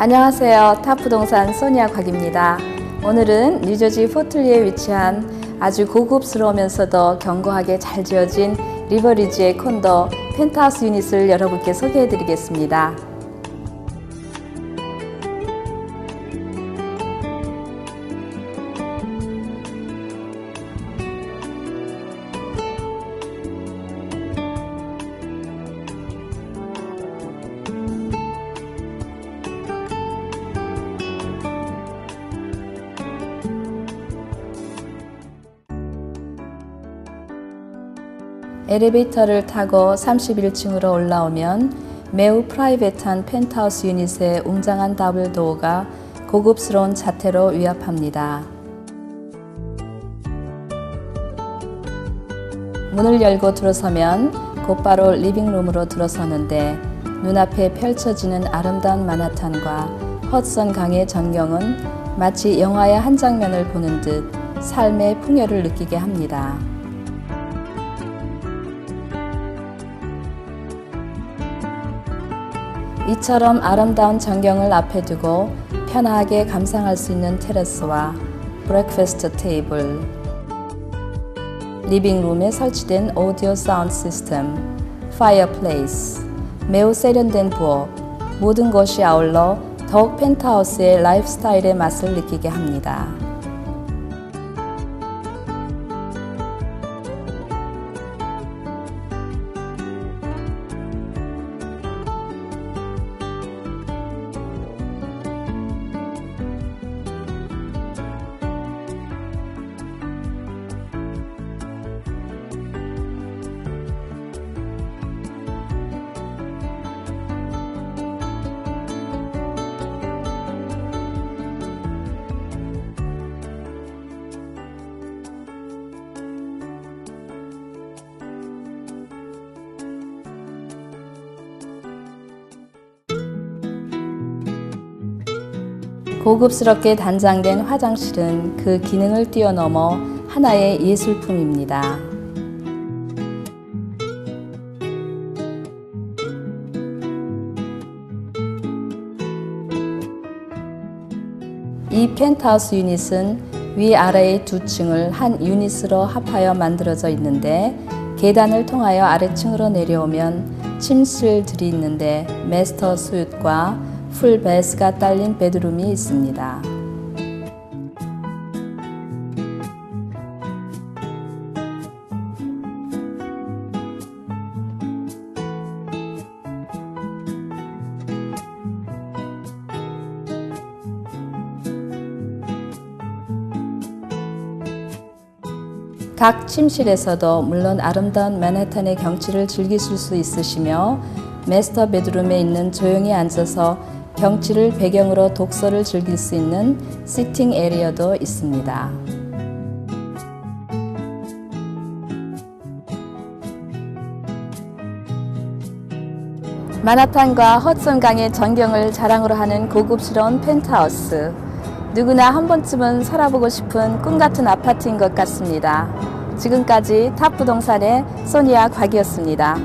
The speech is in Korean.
안녕하세요. 탑부동산 소니아 곽입니다. 오늘은 뉴저지 포틀리에 위치한 아주 고급스러우면서도 견고하게 잘 지어진 리버리지의 콘도 펜트하우스 유닛을 여러분께 소개해 드리겠습니다. 엘리베이터를 타고 31층으로 올라오면 매우 프라이빗한 펜트하우스 유닛의 웅장한 더블 도어가 고급스러운 자태로 위압합니다. 문을 열고 들어서면 곧바로 리빙룸으로 들어서는데 눈앞에 펼쳐지는 아름다운 마나탄과 헛선 강의 전경은 마치 영화의 한 장면을 보는 듯 삶의 풍요를 느끼게 합니다. 이처럼 아름다운 전경을 앞에 두고 편하게 감상할 수 있는 테라스와 브렉퍼스트 테이블, 리빙룸에 설치된 오디오 사운드 시스템, 파이어플레이스, 매우 세련된 부엌, 모든 것이 아울러 더욱 펜트하우스의 라이프 스타일의 맛을 느끼게 합니다. 고급스럽게 단장된 화장실은 그 기능을 뛰어넘어 하나의 예술품입니다. 이 펜트하우스 유닛은 위아래의 두 층을 한 유닛으로 합하여 만들어져 있는데 계단을 통하여 아래층으로 내려오면 침실들이 있는데 메스터 스윗과 풀 베스가 딸린 베드룸이 있습니다. 각 침실에서도 물론 아름다운 맨해튼의 경치를 즐기실 수 있으시며 메스터 베드룸에 있는 조용히 앉아서 경치를 배경으로 독서를 즐길 수 있는 시팅 에리어도 있습니다. 마나탄과 헛선강의 전경을 자랑으로 하는 고급스러운 펜트하우스. 누구나 한 번쯤은 살아보고 싶은 꿈 같은 아파트인 것 같습니다. 지금까지 탑부동산의 소니아 곽이었습니다.